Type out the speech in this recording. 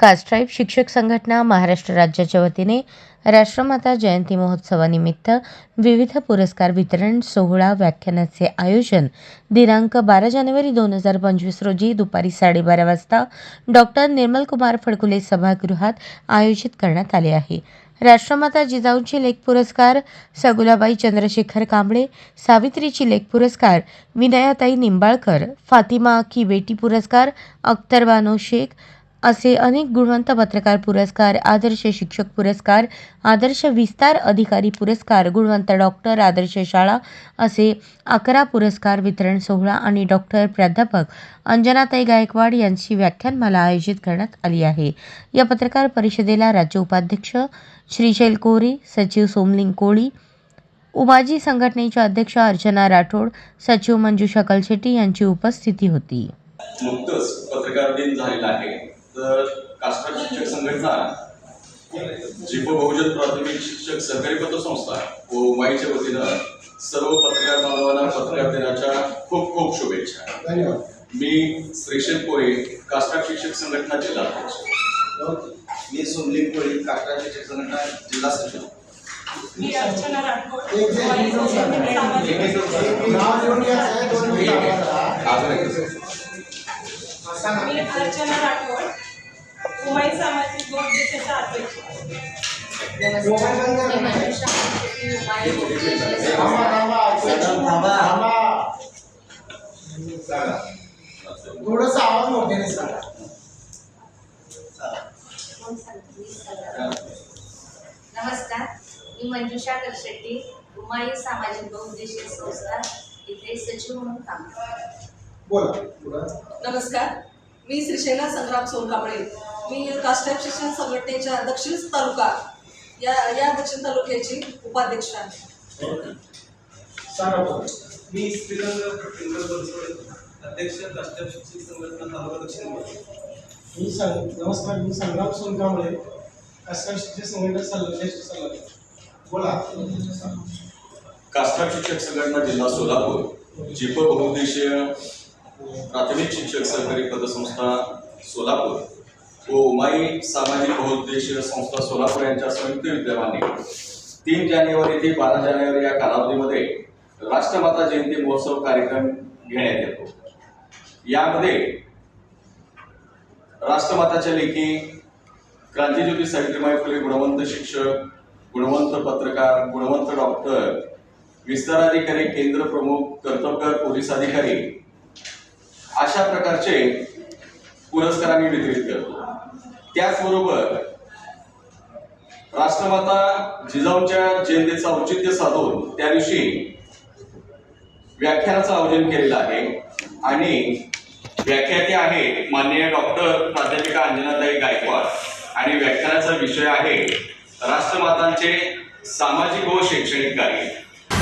कास्ट्राईब शिक्षक संघटना महाराष्ट्र राज्याच्या वतीने राष्ट्रमाता जयंती महोत्सवानिमित्त विविध पुरस्कार वितरण सोहळा व्याख्यानाचे आयोजन दिनांक बारा जानेवारी दोन हजार पंचवीस रोजी दुपारी साडेबारा वाजता डॉक्टर निर्मलकुमार फडकुले सभागृहात आयोजित करण्यात आले आहे. राष्ट्रमाता जिजाऊंचे लेख पुरस्कार सगुलाबाई चंद्रशेखर कांबळे सावित्रीची लेख पुरस्कार विनयाताई निंबाळकर फातिमा की बेटी पुरस्कार अख्तर बानो शेख असे अनेक गुणवंत पत्रकार पुरस्कार आदर्श शिक्षक पुरस्कार आदर्श विस्तार अधिकारी पुरस्कार गुणवंत डॉक्टर आदर्श शाळा असे अकरा पुरस्कार वितरण सोहळा आणि डॉक्टर प्राध्यापक अंजनाताई गायकवाड यांची व्याख्यानमाला आयोजित करण्यात आली आहे. या पत्रकार परिषदेला राज्य उपाध्यक्ष श्रीशैल कोरे सचिव सोमलिंग कोळी उमाजी संघटनेच्या अध्यक्ष अर्चना राठोड सचिव मंजुषा कलशेट्टी यांची उपस्थिती होती. नुकतंच पत्रकार दिन झालेला आहे. तर कास्टर शिक्षक संघटना जिप बहुजन प्राथमिक शिक्षक सहकारी पतसंस्था व उमाईच्या वतीनं सर्व पत्रकार बांधवांना पत्रकार दिनाच्या खूप खूप शुभेच्छा. धन्यवाद. मी श्रीशेल कोळे कास्टर शिक्षक संघटना जिल्हाध्यक्ष मी सोमलिंग कोळी काकडा शिक्षक संघटना जिल्हा सचिव. अर्चना राठोड. मी अर्चना राठोड उमाई सामाजिक बोध देशाचा. थोडंसं आवाज मोठ्याने सांगा नमस्कार मी मंजुषा करशेट्टी उमाई सामाजिक बहुउद्देशीय संस्था इथे सचिव म्हणून काम करते. बोला. नमस्कार मी श्रीशैला संग्राम सोनकांबळे मी कास्टाईप शिक्षण संघटनेच्या दक्षिण तालुका या या दक्षिण तालुक्याची उपाध्यक्ष आहे. मी श्रीरंग पिंगल बनसोडे अध्यक्ष काष्ट्याप शिक्षक संघटना तालुका दक्षिण मी सांग नमस्कार मी संग्राम सोनकांबळे कास्कर शिक्षक संघटना सल्ला सल्ला बोला. कास्टर शिक्षक संघटना जिल्हा सोलापूर जिप बहुउद्देशीय प्राथमिक शिक्षक सहकारी पतसंस्था सोलापूर. व उमाई सामाजिक बहुउद्देशीय संस्था सोलापूर यांच्या संयुक्त विद्यमाने. तीन जानेवारी ते बारा जानेवारी या कालावधीमध्ये राष्ट्रमाता जयंती महोत्सव कार्यक्रम घेण्यात येतो. यामध्ये राष्ट्रमाताच्या लेखी क्रांतीज्योती सावित्रीबाई फुले गुणवंत शिक्षक गुणवंत पत्रकार गुणवंत डॉक्टर विस्ताराधिकारी केंद्र प्रमुख कर्तबगार पोलीस अधिकारी अशा प्रकारचे पुरस्काराने वितरित करतो त्याचबरोबर राष्ट्रमाता जिजाऊंच्या जयंतीचं औचित्य साधून त्या दिवशी व्याख्यानाचं आयोजन केलेलं आहे. आणि व्याख्याते आहे माननीय डॉक्टर प्राध्यापिका अंजनाताई गायकवाड. आणि व्याख्यानाचा विषय आहे राष्ट्रमातांचे सामाजिक व शैक्षणिक कार्य.